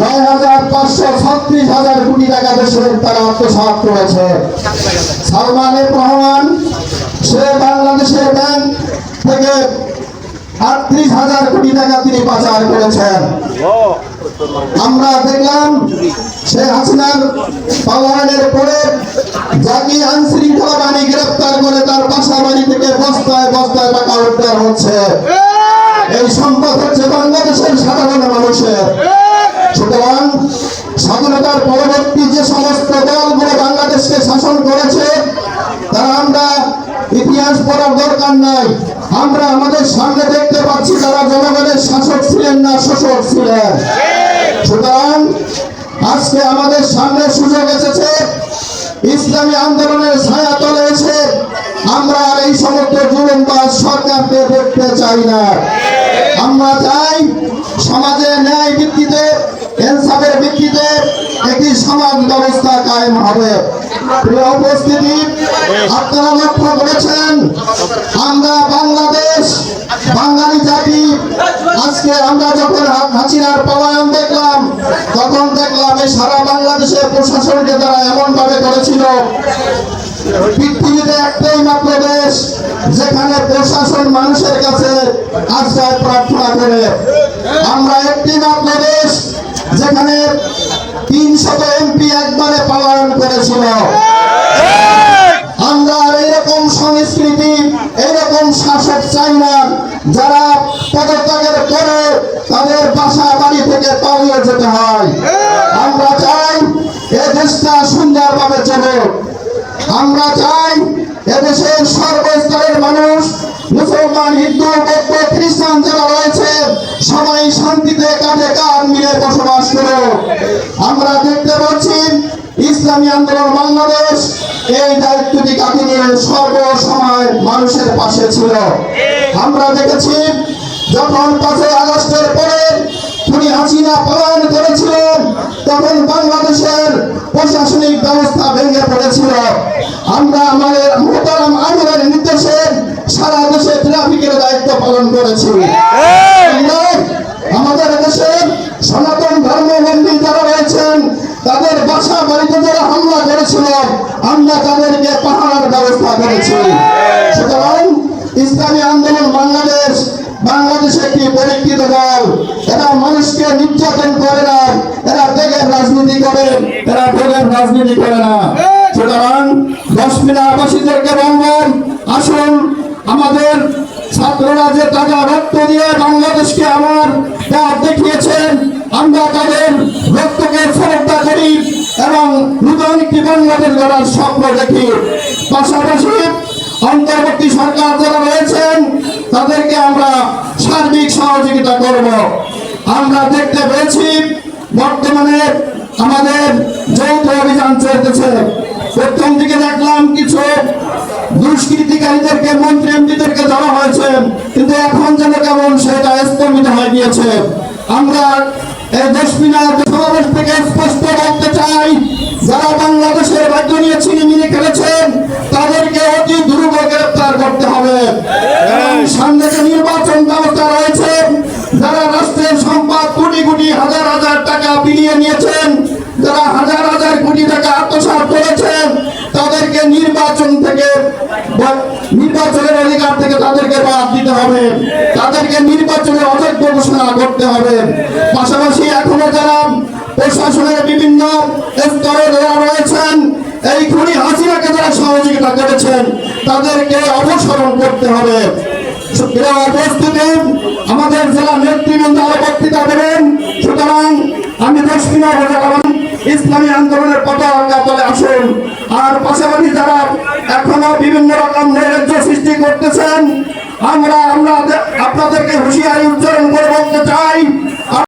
নয় হাজার পাঁচশো হাজার কোটি টাকা করেছে। সালমান এফ রহমান সে বাংলাদেশের ব্যাংক থেকে আটত্রিশ হাজার কোটি টাকা তিনি করেছেন। আমরা দেখলাম, সে হাসিনার পালায়নের পরে জাতি আইন শৃঙ্খলা বাহিনী গ্রেপ্তার করে তার বাসা বাড়ি থেকে বস্তায় বস্তায় টাকা উদ্ধার হচ্ছে। এই সম্পদ হচ্ছে বাংলাদেশের সাধারণ মানুষের। পরবর্তী যে সমস্ত দলগুলো বাংলাদেশকে শাসন করেছে, তারা আমরা ইতিহাস পড়ার দরকার নাই। আমরা আমাদের সামনে দেখতে পাচ্ছি তারা জনগণের শাসক ছিলেন না, শোষক ছিলেন। সুতরাং আজকে আমাদের সামনে সুযোগ এসেছে, ইসলামী আন্দোলনের ছায়া তলে এসে আমরা আর এই সমস্ত জুলুমবাজ সরকারকে দেখতে চাই না। আমরা চাই সমাজে ন্যায় ভিত্তিতে ব্যবস্থা কায়েম হবে। প্রিয় উপস্থিতি আপনারা লক্ষ্য করেছেন আমরা বাংলাদেশ বাঙালি জাতি আজকে আমরা যখন হাসিনার পলায়ন দেখলাম তখন দেখলাম এই সারা বাংলাদেশের প্রশাসনকে তারা এমন ভাবে করেছিল। পৃথিবীতে একটাই মাত্র দেশ যেখানে প্রশাসন মানুষের কাছে আশ্রয় প্রার্থনা করে। আমরা একটি মাত্র দেশ যেখানে তিনশত এমপি আমরা এইরকম সংস্কৃতি এইরকম শাসক চাই না যারা পদত্যাগের পরে তাদের বাসা বাড়ি থেকে পালিয়ে যেতে হয়। আমরা চাই এ দেশটা সুন্দরভাবে চলুক। আমরা চাই এদেশের সর্বস্তরের মানুষ মুসলমান হিন্দু বৌদ্ধ খ্রিস্টান যারা রয়েছে সবাই শান্তিতে কাঁধে কাঁধ মিলে বসবাস করুক। আমরা দেখতে পাচ্ছি ইসলামী আন্দোলন বাংলাদেশ, এই দায়িত্বটি কাঁধে নিয়ে সর্বসময় মানুষের পাশে ছিল? আমরা দেখেছি, যখন পাঁচই আগস্টের পরে খুনি হাসিনা পলায়ন করেছিলেন, তখন বাংলাদেশের প্রশাসনিক ব্যবস্থা ভেঙে পড়েছিল। আমরা আমাদের মোহতারাম আমিরের নির্দেশে সারা দেশে ট্রাফিকের দায়িত্ব পালন করেছি। আমাদের দেশের সনাতন ধর্মবন্দী যারা রয়েছেন, তাদের বাসা বাড়িতে যারা হামলা করেছিল আমরা তাদেরকে পাহাড়ের ব্যবস্থা করেছি। সুতরাং ইসলামী আন্দোলন বাংলাদেশ বাংলাদেশ একটি পরীক্ষিত দল। এরা মানুষকে নির্যাতন করে না, এরা ত্যাগের রাজনীতি করে, এরা ভোগের রাজনীতি করে না। সুতরাং দশমিনাবাসীদেরকে বলবেন, আসুন, আমাদের ছাত্ররা যে টাকা রক্ত দিয়ে বাংলাদেশকে আমার এবং নূতন বাংলাদেশ গড়ার স্বপ্ন দেখি। পাশাপাশি অন্তর্বর্তী সরকার যারা রয়েছেন, তাদেরকে আমরা সার্বিক সহযোগিতা করব। আমরা দেখতে পেয়েছি, বর্তমানে আমাদের যৌথ অভিযান চলতেছে। প্রথম দিকে দেখলাম কিছু দুষ্কৃতিকারীদেরকে, মন্ত্রী এমপিদেরকে ধরা হয়েছে, কিন্তু এখন যেন কেমন সেটা স্থগিত হয়ে গিয়েছে। আমরা এই দশমিনা সমাবেশ থেকে স্পষ্ট বলতে চাই, যারা বাংলাদেশের রাজ্য নিয়ে ছিনিমিনি খেলেছেন, তাদেরকে অতি দ্রুত গ্রেপ্তার করতে হবে। সামনে যে নির্বাচন ব্যবস্থা রয়েছে, যারা রাষ্ট্রের সম্পদ কোটি কোটি, হাজার হাজার টাকা বিলিয়ে নিয়েছেন, যারা হাজার হাজার কোটি টাকা আত্মসাৎ করেছেন, তাদেরকে নির্বাচন থেকে নির্বাচনের অধিকার থেকে তাদেরকে বাদ দিতে হবে। তাদেরকে নির্বাচনের অযোগ্য ঘোষণা করতে হবে। পাশাপাশি এখনও যারা প্রশাসনের বিভিন্ন স্তরে যারা রয়েছেন, এই খুনি হাসিনাকে যারা সহযোগিতা করেছেন, তাদেরকে অপসারণ করতে হবে। উপস্থিতি আমাদের জেলা নেতৃবৃন্দ আরও বক্তৃতা দেবেন। সুতরাং আমি দক্ষিণ ইসলামী আন্দোলনের পতাকা তলে আসুন। আর পাশাপাশি যারা এখনও বিভিন্ন রকম করতেছেন আমরা আমরা আপনাদেরকে হুঁশিয়ারি উচ্চারণ করে বলতে চাই।